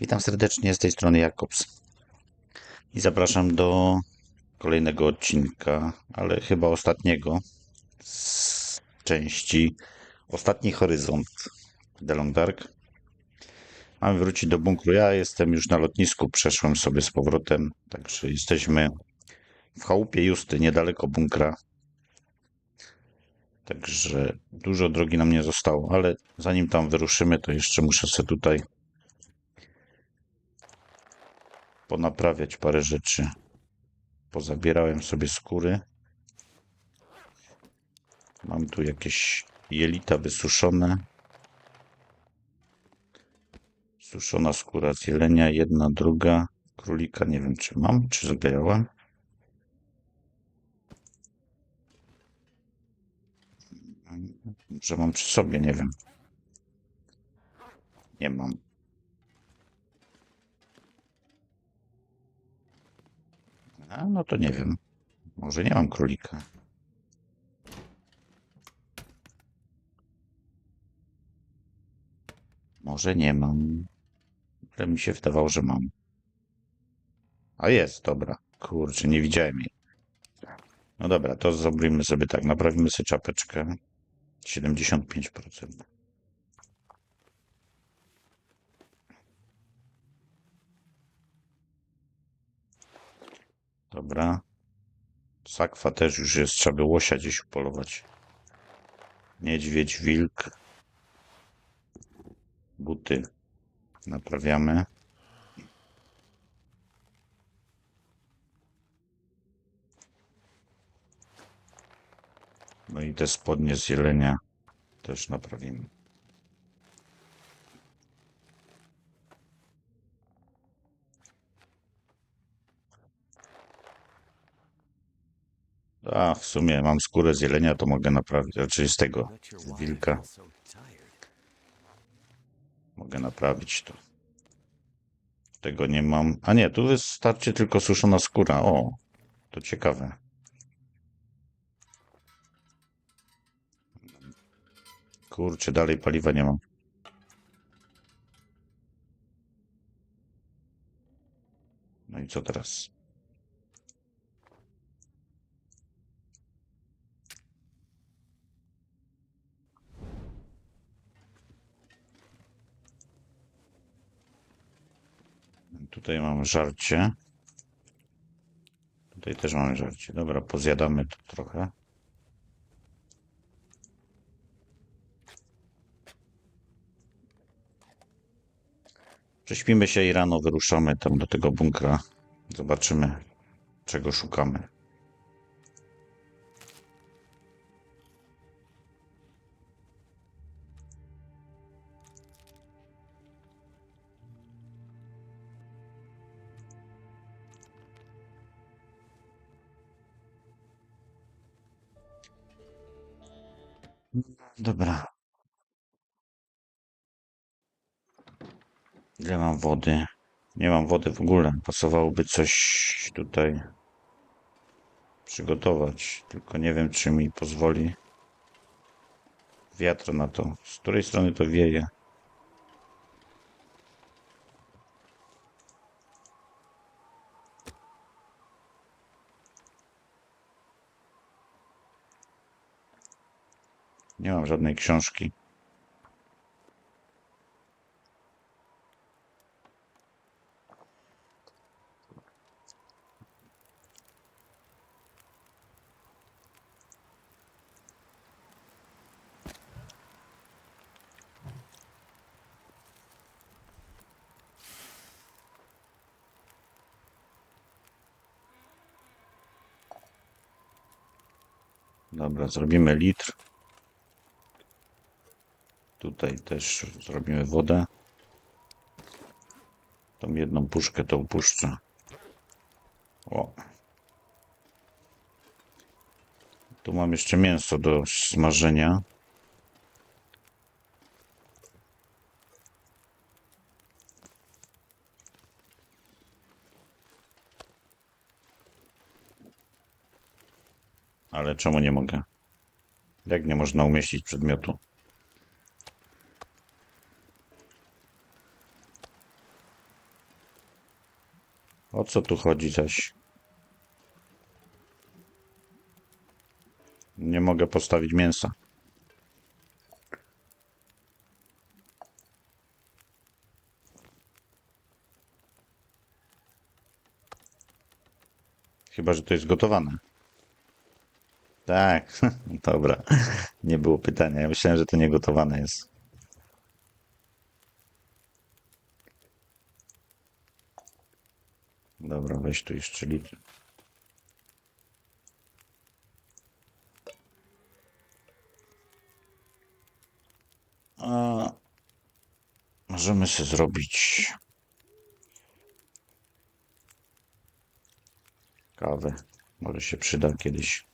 Witam serdecznie z tej strony Jakobs i zapraszam do kolejnego odcinka, ale chyba ostatniego z części Ostatni Horyzont The Long Dark. Mamy wrócić do bunkru. Ja jestem już na lotnisku, przeszłem sobie z powrotem, także jesteśmy w chałupie Justy, niedaleko bunkra. Także dużo drogi nam nie zostało, ale zanim tam wyruszymy, to jeszcze muszę sobie tutaj ponaprawiać parę rzeczy. Pozabierałem sobie skóry. Mam tu jakieś jelita wysuszone. Suszona skóra z jelenia, jedna, druga. Królika nie wiem czy mam, czy zbierałem. Że mam przy sobie, nie wiem. Nie mam. A, no to nie wiem. Może nie mam królika. Może nie mam. Ale mi się wydawało, że mam. A jest, dobra. Kurczę, nie widziałem jej. No dobra, to zrobimy sobie tak. Naprawimy sobie czapeczkę. 75%. Dobra. Sakwa też już jest. Trzeba by łosia gdzieś upolować. Niedźwiedź, wilk. Buty. Naprawiamy. No i te spodnie z jelenia też naprawimy. A, w sumie mam skórę z jelenia, to mogę naprawić. Znaczy z tego, z wilka. Mogę naprawić to. Tego nie mam. A nie, tu wystarczy tylko suszona skóra. O, to ciekawe. Kurczę, dalej paliwa nie mam. No i co teraz? Tutaj mamy żarcie. Tutaj też mamy żarcie. Dobra, pozjadamy to trochę. Prześpimy się i rano wyruszamy tam do tego bunkra. Zobaczymy, czego szukamy. Dobra. Ile mam wody? Nie mam wody w ogóle. Pasowałoby coś tutaj przygotować. Tylko nie wiem, czy mi pozwoli wiatr na to. Z której strony to wieje? Nie mam żadnej książki. Dobra, zrobimy litr. Tutaj też zrobimy wodę. Tą jedną puszkę to upuszczę. O. Tu mam jeszcze mięso do smażenia. Ale czemu nie mogę? Jak nie można umieścić przedmiotu? O co tu chodzi zaś? Nie mogę postawić mięsa. Chyba, że to jest gotowane. Tak, dobra. Nie było pytania. Ja myślałem, że to nie gotowane jest. Dobra, weź tu jeszcze litr. A możemy sobie zrobić kawę. Może się przyda kiedyś.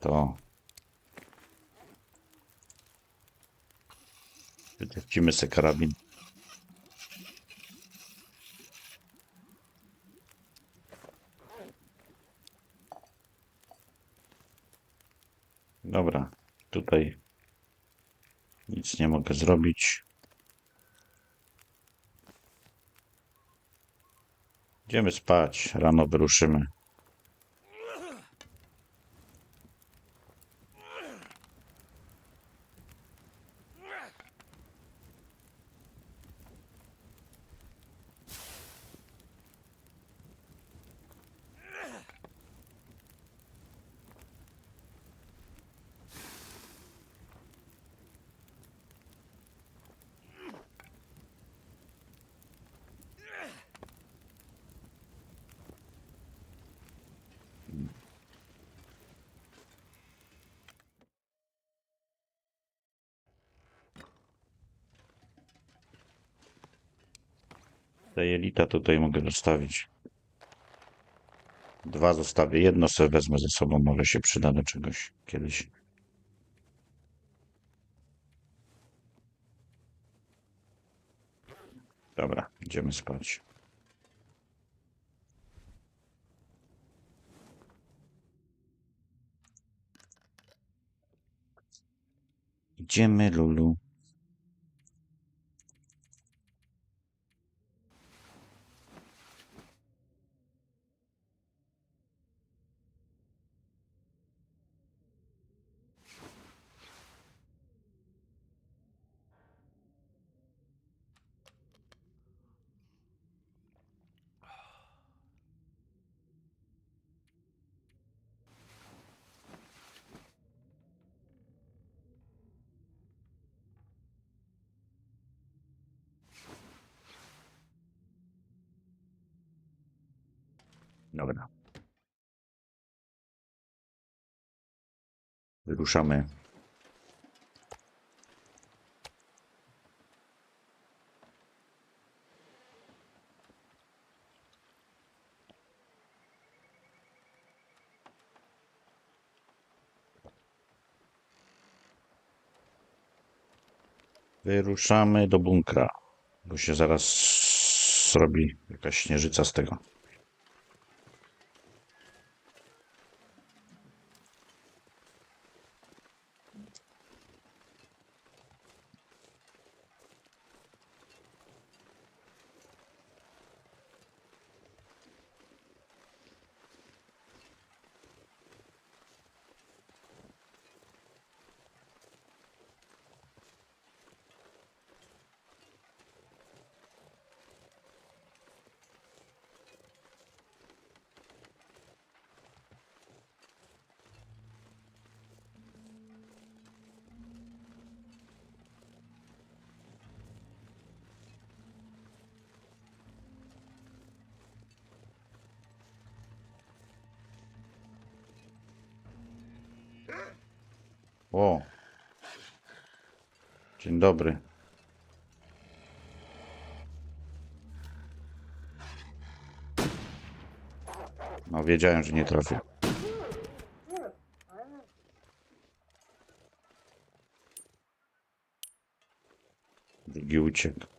To. Wyczyścimy sobie karabin. Dobra, tutaj nic nie mogę zrobić. Idziemy spać, rano wyruszymy. Te jelita tutaj mogę zostawić. Dwa zostawię. Jedno sobie wezmę ze sobą. Może się przyda do czegoś kiedyś. Dobra, idziemy spać. Idziemy, Lulu. Dobra. Wyruszamy. Wyruszamy do bunkra, bo się zaraz zrobi jakaś śnieżyca z tego. O! Dzień dobry. No, wiedziałem, że nie trafię. Drugi uciekł.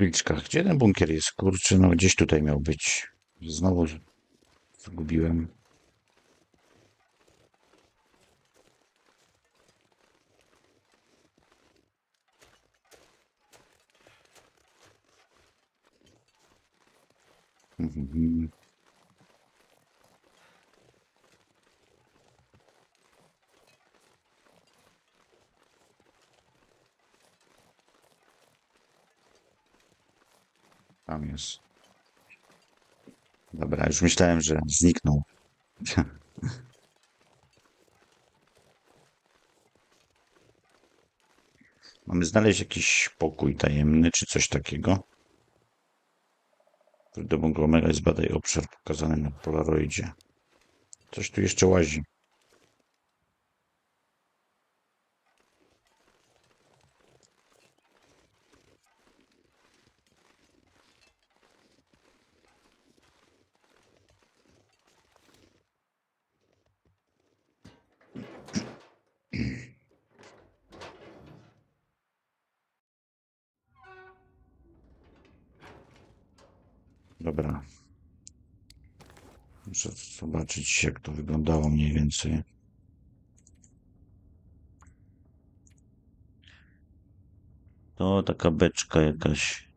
Wilczkach. Gdzie ten bunkier jest? Kurczę, no gdzieś tutaj miał być. Znowu zgubiłem. Mhm. Tam jest. Dobra, już myślałem, że zniknął. Mamy znaleźć jakiś pokój tajemny, czy coś takiego. Do bunku Omega zbadaj obszar pokazany na Polaroidzie. Coś tu jeszcze łazi. Dobra. Muszę zobaczyć, jak to wyglądało mniej więcej. To taka beczka jakaś.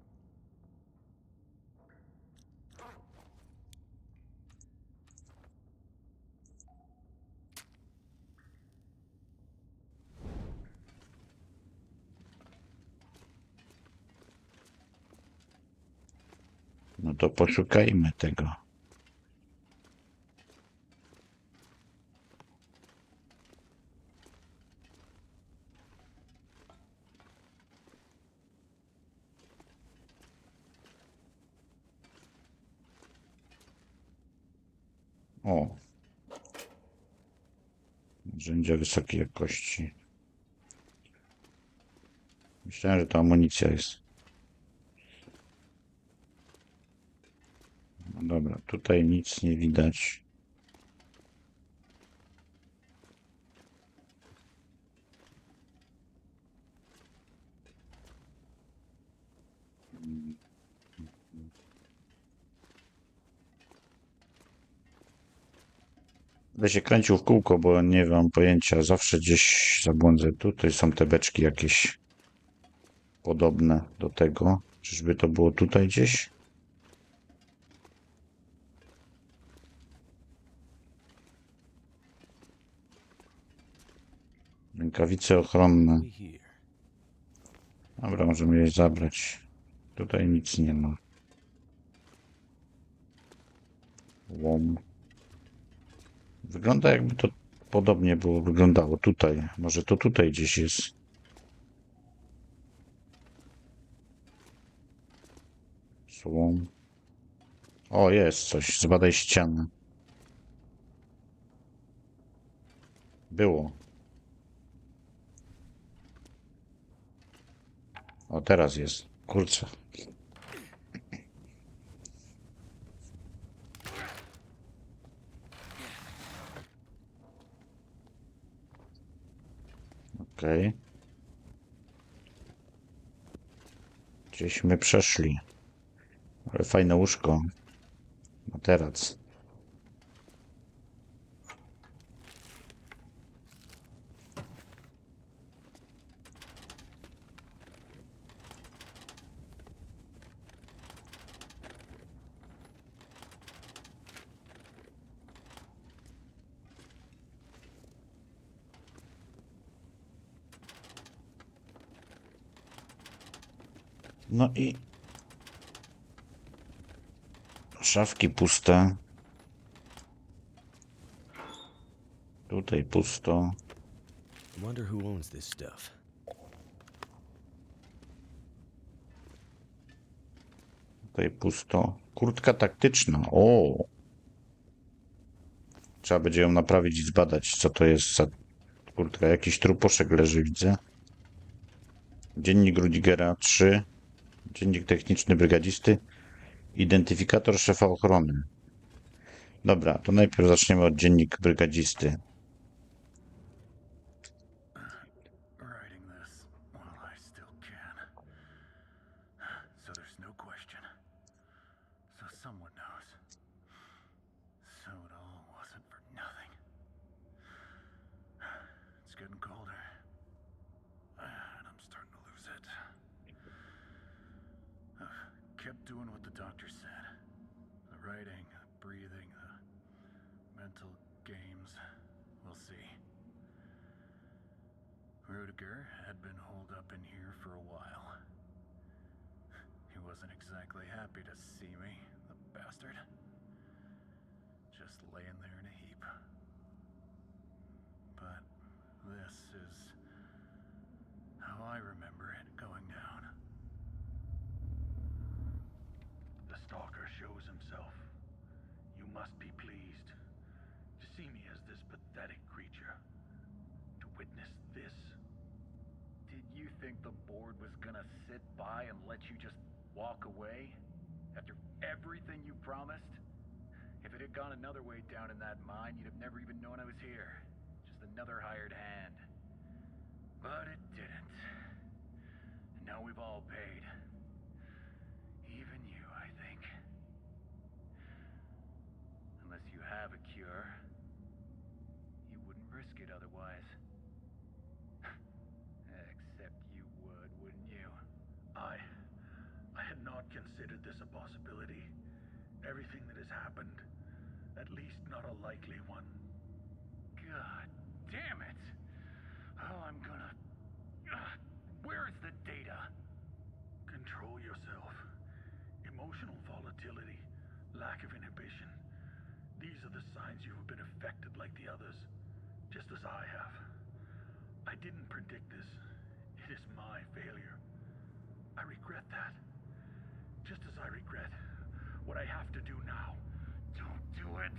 No to poszukajmy tego. O. Narzędzia wysokiej jakości. Myślałem, że to amunicja jest. No dobra, tutaj nic nie widać. Będę się kręcił w kółko, bo nie mam pojęcia. Zawsze gdzieś zabłądzę. Tutaj są te beczki jakieś podobne do tego. Czyżby to było tutaj gdzieś? Rękawice ochronne. Dobra, możemy je zabrać. Tutaj nic nie ma. Łom. Wygląda jakby to podobnie było wyglądało tutaj. Może to tutaj gdzieś jest. Słom. O, jest coś. Zbadaj ścianę. Było. O, teraz jest. Kurczę. Okej. Gdzieśmy przeszli. Ale fajne łóżko. Materac. No i szafki puste. Tutaj pusto. Wonder who owns this stuff. Tutaj pusto. Kurtka taktyczna. O! Trzeba będzie ją naprawić i zbadać, co to jest za kurtka. Jakiś truposzek leży, widzę. Dziennik Rudigera 3. Dziennik techniczny brygadzisty. Identyfikator szefa ochrony. Dobra, to najpierw zaczniemy od dziennik brygadzisty. Rudiger had been holed up in here for a while. He wasn't exactly happy to see me, the bastard. Just laying there in a heap. But this is how I remember it going down. The stalker shows himself. You must be pleased to see me as this pathetic creature. To witness this. Did you think the board was gonna sit by and let you just walk away? After everything you promised? If it had gone another way down in that mine, you'd have never even known I was here. Just another hired hand. But it didn't. And now we've all paid. Even you, I think. Unless you have a cure. You wouldn't risk it otherwise. Except you would, wouldn't you? I. I had not considered this a possibility. Everything that has happened, at least not likely one. God damn it! Oh, I'm gonna. Ugh, where is the data? Control yourself. Emotional volatility, lack of inhibition. These are the signs you have been affected like the others, just as I have. I didn't predict this. It is my failure. I regret that. Just as I regret what I have to do now. Don't do it.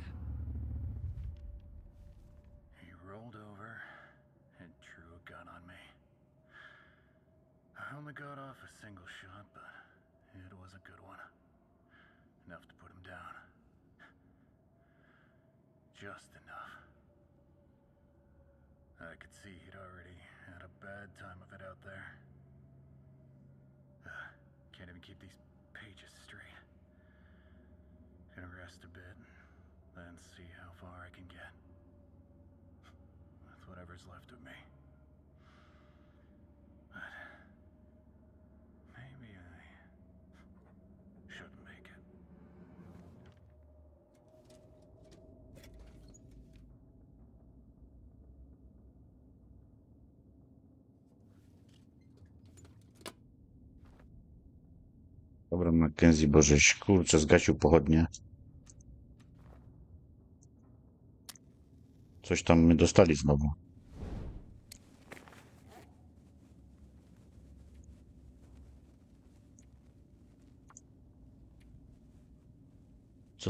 Rolled over and drew a gun on me. I only got off a single shot, but it was a good one. Enough to put him down. Just enough. I could see he'd already had a bad time of it out there. Can't even keep these pages straight. Gonna rest a bit, and then see how far I can get. Whatever's left of me. But maybe I shouldn't make it. Dobra, Mackenzie, bo żeś kurczę zgasił pochodnie. Coś tam my dostali znowu.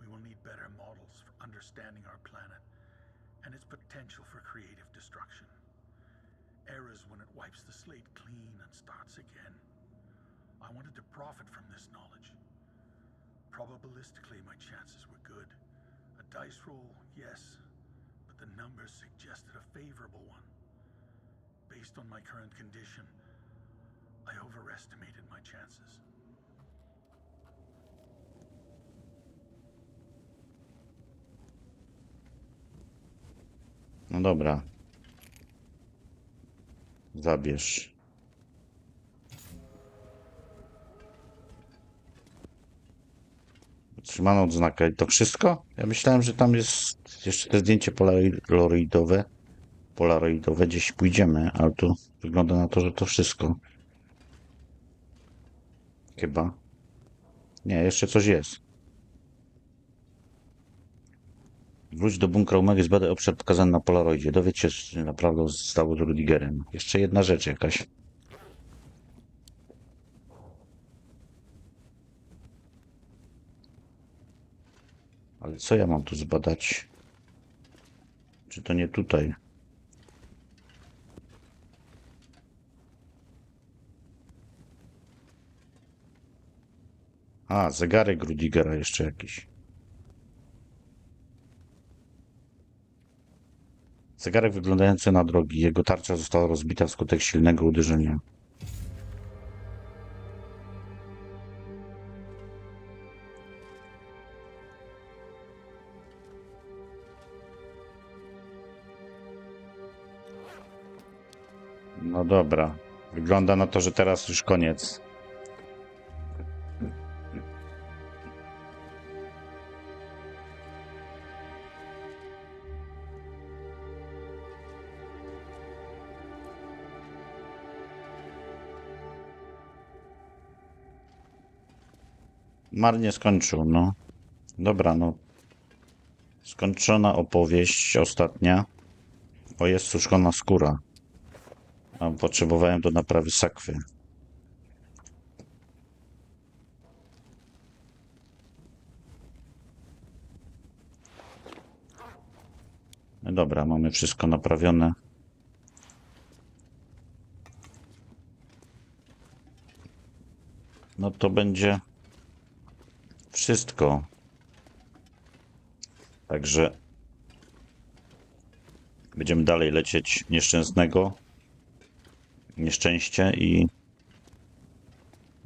we will need better models for understanding our planet and its potential for creative destruction. Eras when it wipes the slate clean and starts again. I wanted to profit from this knowledge. Probabilistically, my chances were good. A dice roll, yes, but the numbers suggested a favorable one. Based on my current condition, I overestimated my chances. No dobra. Zabierz. Otrzymano odznakę. To wszystko? Ja myślałem, że tam jest jeszcze te zdjęcie polaroidowe. Polaroidowe. Gdzieś pójdziemy, ale tu wygląda na to, że to wszystko. Chyba. Nie, jeszcze coś jest. Wróć do bunkra Omega, zbadaj obszar pokazany na Polaroidzie. Dowiedz się, czy naprawdę stało z Rudigerem. Jeszcze jedna rzecz jakaś. Ale co ja mam tu zbadać? Czy to nie tutaj? A, zegarek Rudigera jeszcze jakiś. Zegarek wyglądający na drogi. Jego tarcza została rozbita wskutek silnego uderzenia. No dobra. Wygląda na to, że teraz już koniec. Marnie skończył, no. Dobra, no. Skończona opowieść ostatnia. O, jest suszona skóra. A potrzebowałem do naprawy sakwy. No dobra, mamy wszystko naprawione. No to będzie wszystko. Także będziemy dalej lecieć nieszczęsnego nieszczęście i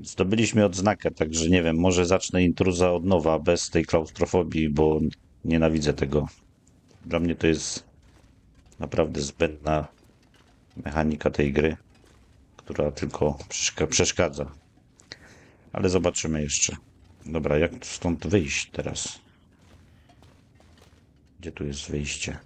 zdobyliśmy odznakę, także nie wiem, może zacznę intruza od nowa, bez tej klaustrofobii, bo nienawidzę tego. Dla mnie to jest naprawdę zbędna mechanika tej gry, która tylko przeszka- przeszkadza. Ale zobaczymy jeszcze. Dobra, jak stąd wyjść teraz? Gdzie tu jest wyjście?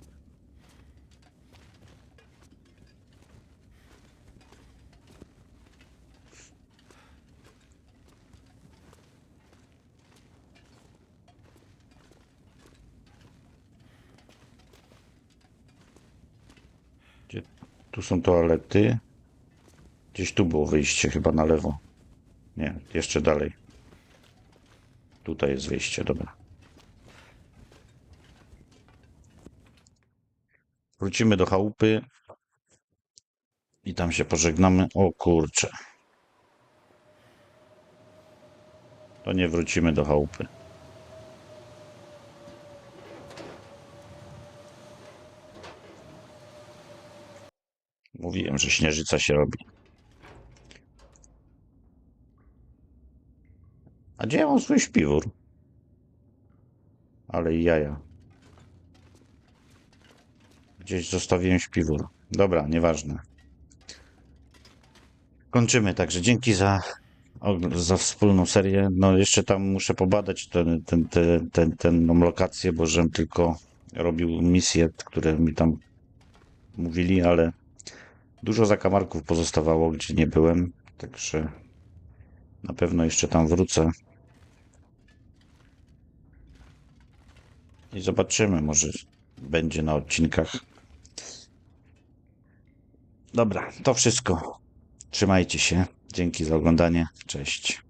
Gdzie? Tu są toalety. Gdzieś tu było wyjście, chyba na lewo. Nie, jeszcze dalej. Tutaj jest wyjście, dobra. Wrócimy do chałupy i tam się pożegnamy. O kurcze. To nie wrócimy do chałupy. Mówiłem, że śnieżyca się robi. Gdzie mam swój śpiwór? Ale jaja. Gdzieś zostawiłem śpiwór. Dobra, nieważne. Kończymy, także dzięki za, za wspólną serię. No jeszcze tam muszę pobadać ten, ten, ten, ten, ten lokację, bo żem tylko robił misje, które mi tam mówili, ale dużo zakamarków pozostawało, gdzie nie byłem, także na pewno jeszcze tam wrócę. I zobaczymy, może będzie na odcinkach. Dobra, to wszystko. Trzymajcie się. Dzięki za oglądanie. Cześć.